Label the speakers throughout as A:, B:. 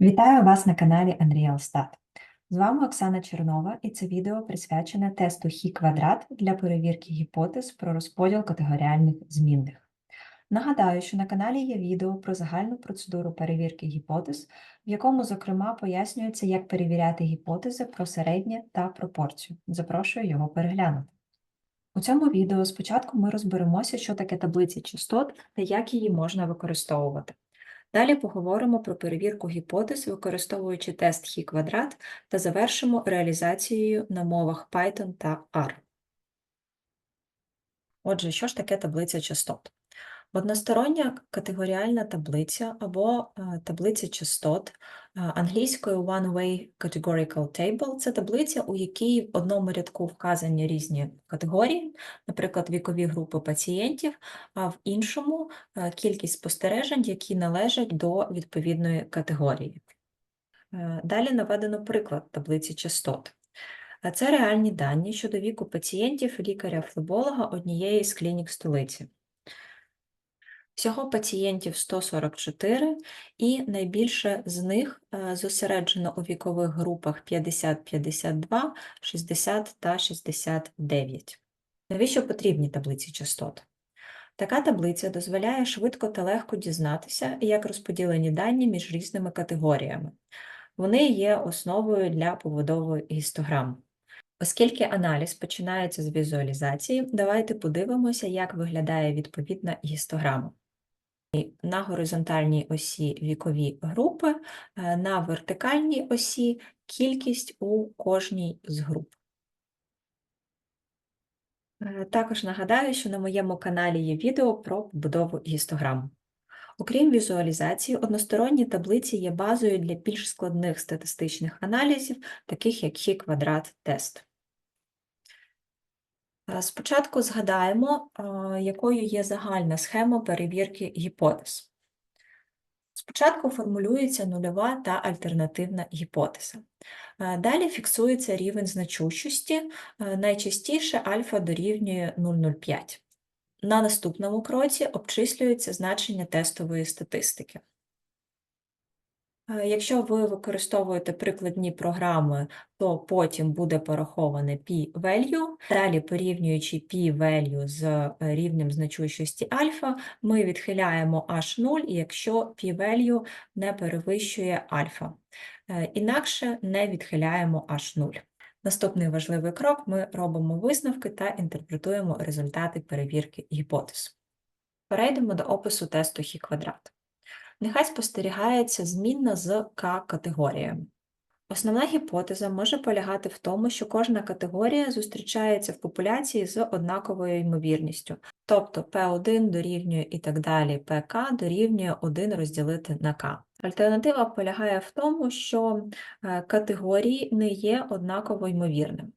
A: Вітаю вас на каналі Unreal З вами Оксана Чернова, і це відео присвячене тесту хі квадрат для перевірки гіпотез про розподіл категоріальних змінних. Нагадаю, що на каналі є відео про загальну процедуру перевірки гіпотез, в якому, зокрема, пояснюється, як перевіряти гіпотези про середнє та пропорцію. Запрошую його переглянути. У цьому відео спочатку ми розберемося, що таке таблиця частот та як її можна використовувати. Далі поговоримо про перевірку гіпотез, використовуючи тест хі квадрат та завершимо реалізацією на мовах Python та R. Отже, що ж таке таблиця частот? Одностороння категоріальна таблиця або е, таблиця частот е, англійською One-Way Categorical Table це таблиця, у якій в одному рядку вказані різні категорії, наприклад, вікові групи пацієнтів, а в іншому е, кількість спостережень, які належать до відповідної категорії. Далі наведено приклад таблиці частот. Це реальні дані щодо віку пацієнтів лікаря-флеболога однієї з клінік столиці. Всього пацієнтів 144, і найбільше з них е, зосереджено у вікових групах 50-52, 60 та 69. Навіщо потрібні таблиці частот? Така таблиця дозволяє швидко та легко дізнатися, як розподілені дані між різними категоріями. Вони є основою для побудови гістограм. Оскільки аналіз починається з візуалізації, давайте подивимося, як виглядає відповідна гістограма на горизонтальній осі вікові групи, е, на вертикальній осі кількість у кожній з груп. Е, також нагадаю, що на моєму каналі є відео про побудову гістограм. Окрім візуалізації, односторонні таблиці є базою для більш складних статистичних аналізів, таких як хі квадрат тест. Е, спочатку згадаємо, е, якою є загальна схема перевірки гіпотез. Спочатку формулюється нульова та альтернативна гіпотеза. Е, далі фіксується рівень значущості, найчастіше альфа дорівнює 0,05. На наступному кроці обчислюється значення тестової статистики. Е, якщо ви використовуєте прикладні програми, то потім буде пораховане p-value. Далі, порівнюючи p-value з е, рівнем значущості альфа, ми відхиляємо h0, якщо p-value не перевищує альфа. Е, інакше не відхиляємо h0. Наступний важливий крок ми робимо висновки та інтерпретуємо результати перевірки гіпотез. Перейдемо до опису тесту хі квадрат нехай спостерігається змінна з К-категоріями. Основна гіпотеза може полягати в тому, що кожна категорія зустрічається в популяції з однаковою ймовірністю, тобто P1 дорівнює і так далі, ПК дорівнює 1 розділити на К. Альтернатива полягає в тому, що е, категорії не є однаково ймовірними.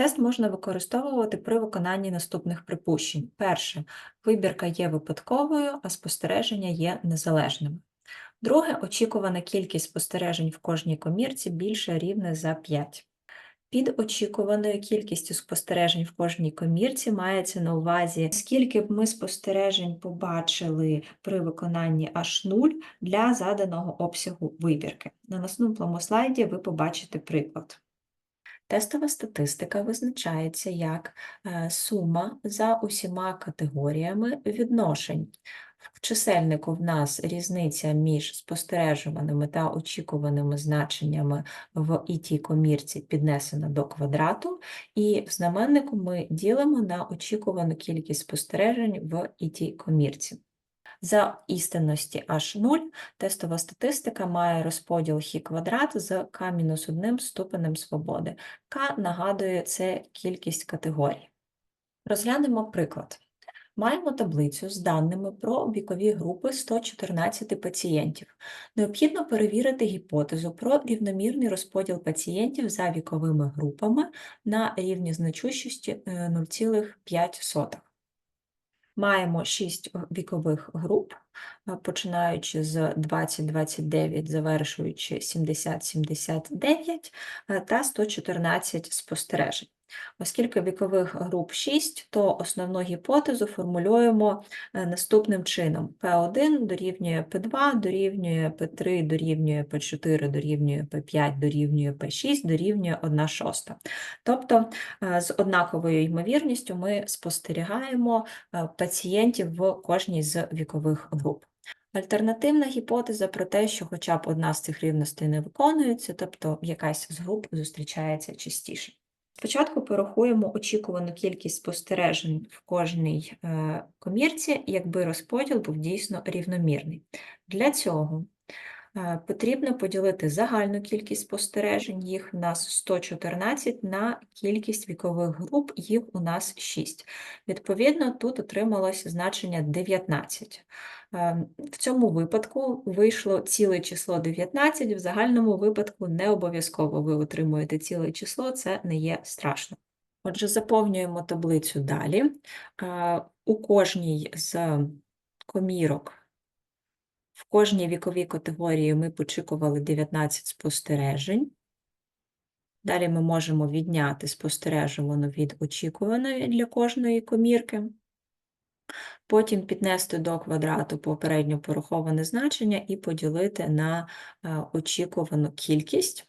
A: Тест можна використовувати при виконанні наступних припущень. Перше, вибірка є випадковою, а спостереження є незалежними. Друге, очікувана кількість спостережень в кожній комірці більше рівне за 5. Під очікуваною кількістю спостережень в кожній комірці мається на увазі, скільки б ми спостережень побачили при виконанні H0 для заданого обсягу вибірки. На наступному слайді ви побачите приклад. Тестова статистика визначається як е, сума за усіма категоріями відношень. В чисельнику в нас різниця між спостережуваними та очікуваними значеннями в іт комірці піднесена до квадрату, і в знаменнику ми ділимо на очікувану кількість спостережень в іт комірці. За істинності H0 тестова статистика має розподіл хі квадрат з k-1 ступенем свободи. К нагадує це кількість категорій. Розглянемо приклад. Маємо таблицю з даними про вікові групи 114 пацієнтів. Необхідно перевірити гіпотезу про рівномірний розподіл пацієнтів за віковими групами на рівні значущості 0,5. Маємо 6 вікових груп, починаючи з 20-29, завершуючи 70-79 е, та 114 спостережень. Оскільки вікових груп 6, то основну гіпотезу формулюємо е, наступним чином. P1 дорівнює P2, дорівнює P3, дорівнює P4, дорівнює P5, дорівнює P6, дорівнює 1 шоста. Тобто е, з однаковою ймовірністю ми спостерігаємо е, пацієнтів в кожній з вікових груп. Альтернативна гіпотеза про те, що хоча б одна з цих рівностей не виконується, тобто якась з груп зустрічається частіше. Спочатку порахуємо очікувану кількість спостережень в кожній е, комірці, якби розподіл був дійсно рівномірний. Для цього е, потрібно поділити загальну кількість спостережень, їх у нас 114, на кількість вікових груп, їх у нас 6. Відповідно, тут отрималось значення 19. Ем, В цьому випадку вийшло ціле число 19, в загальному випадку не обов'язково ви отримуєте ціле число, це не є страшно. Отже, заповнюємо таблицю далі. Е, У кожній з комірок, в кожній віковій категорії ми почікували 19 спостережень. Далі ми можемо відняти спостережувану від очікуваної для кожної комірки. Потім піднести до квадрату попередньо пораховане значення і поділити на е, очікувану кількість.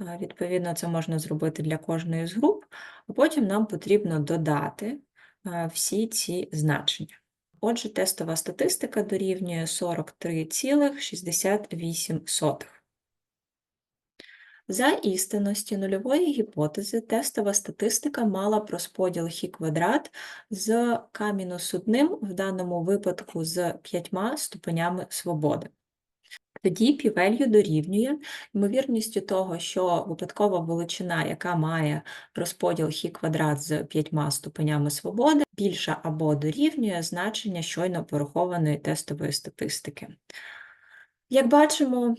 A: Е, Відповідно, це можна зробити для кожної з груп, а потім нам потрібно додати е, всі ці значення. Отже, тестова статистика дорівнює 43,68. За істинності нульової гіпотези тестова статистика мала б розподіл хі квадрат з К-1, в даному випадку з п'ятьма ступенями свободи. Тоді p-value дорівнює ймовірністю того, що випадкова величина, яка має розподіл хі квадрат з п'ятьма ступенями свободи, більша або дорівнює значення щойно порахованої тестової статистики. Як бачимо,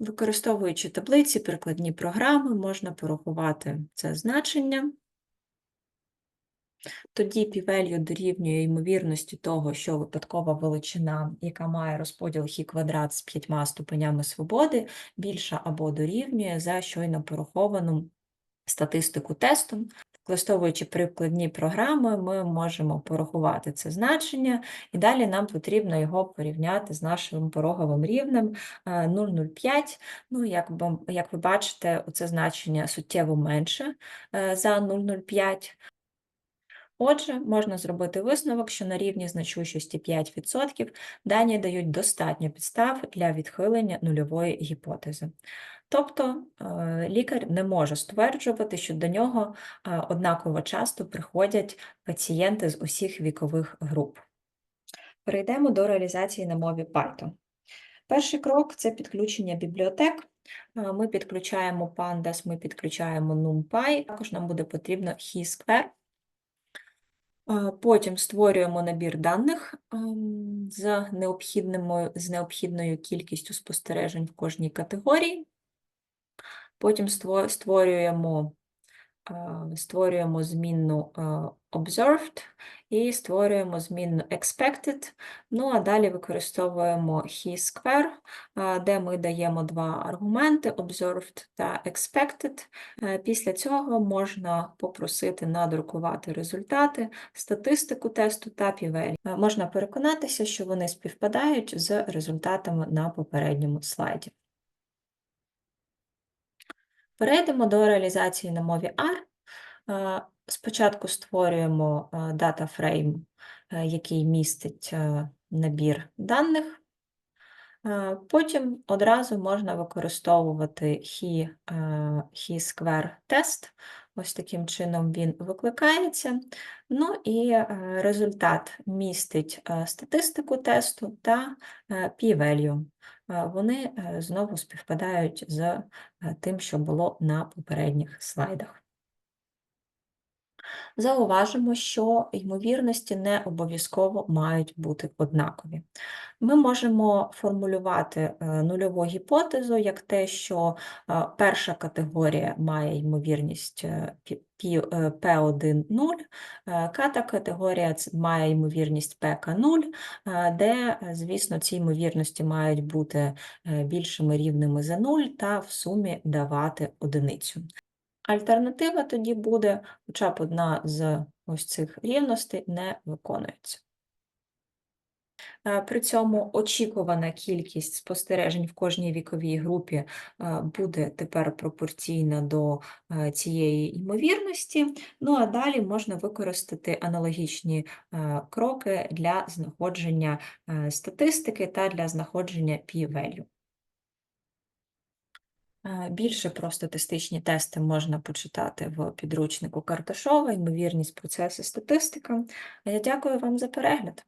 A: Використовуючи таблиці, прикладні програми, можна порахувати це значення. Тоді p-value дорівнює ймовірності того, що випадкова величина, яка має розподіл хі квадрат з п'ятьма ступенями свободи, більша або дорівнює за щойно пораховану статистику тесту. Використовуючи прикладні програми, ми можемо порахувати це значення, і далі нам потрібно його порівняти з нашим пороговим рівнем е, 0,05. Ну, як, ви- як ви бачите, це значення суттєво менше е, за 0,05. Отже, можна зробити висновок, що на рівні значущості 5% дані дають достатньо підстав для відхилення нульової гіпотези. Тобто е, лікар не може стверджувати, що до нього е, однаково часто приходять пацієнти з усіх вікових груп. Перейдемо до реалізації на мові Python. Перший крок це підключення бібліотек. Е, Ми підключаємо Pandas, ми підключаємо NumPy, також нам буде потрібно HiSquare. Потім створюємо набір даних ем, з з необхідною кількістю спостережень в кожній категорії. Потім створюємо, створюємо змінну е, observed і створюємо змінну expected. Ну а далі використовуємо he-square, е, де ми даємо два аргументи observed та expected. Е, Після цього можна попросити надрукувати результати, статистику тесту та. Е, Можна переконатися, що вони співпадають з результатами на попередньому слайді. Перейдемо до реалізації на мові R. Спочатку створюємо дата фрейм, е, який містить е, набір даних. Потім одразу можна використовувати he, е, тест. Ось таким чином він викликається. Ну і е, результат містить е, статистику тесту та е, p-value. Вони знову співпадають з тим, що було на попередніх слайдах. Зауважимо, що ймовірності не обов'язково мають бути однакові. Ми можемо формулювати е, нульову гіпотезу як те, що е, перша категорія має ймовірність е, пі- пі- е, P1 0, е, ката категорія має ймовірність PK 0, е, де, звісно, ці ймовірності мають бути більшими рівними за 0 та в сумі давати одиницю. Альтернатива тоді буде, хоча б одна з ось цих рівностей не виконується. Е, При цьому очікувана кількість спостережень в кожній віковій групі е, буде тепер пропорційна до е, цієї ймовірності. Ну а далі можна використати аналогічні кроки для знаходження статистики та для знаходження p-value. Е, Більше про статистичні тести можна почитати в підручнику Карташова, ймовірність процеси статистика. А я дякую вам за перегляд.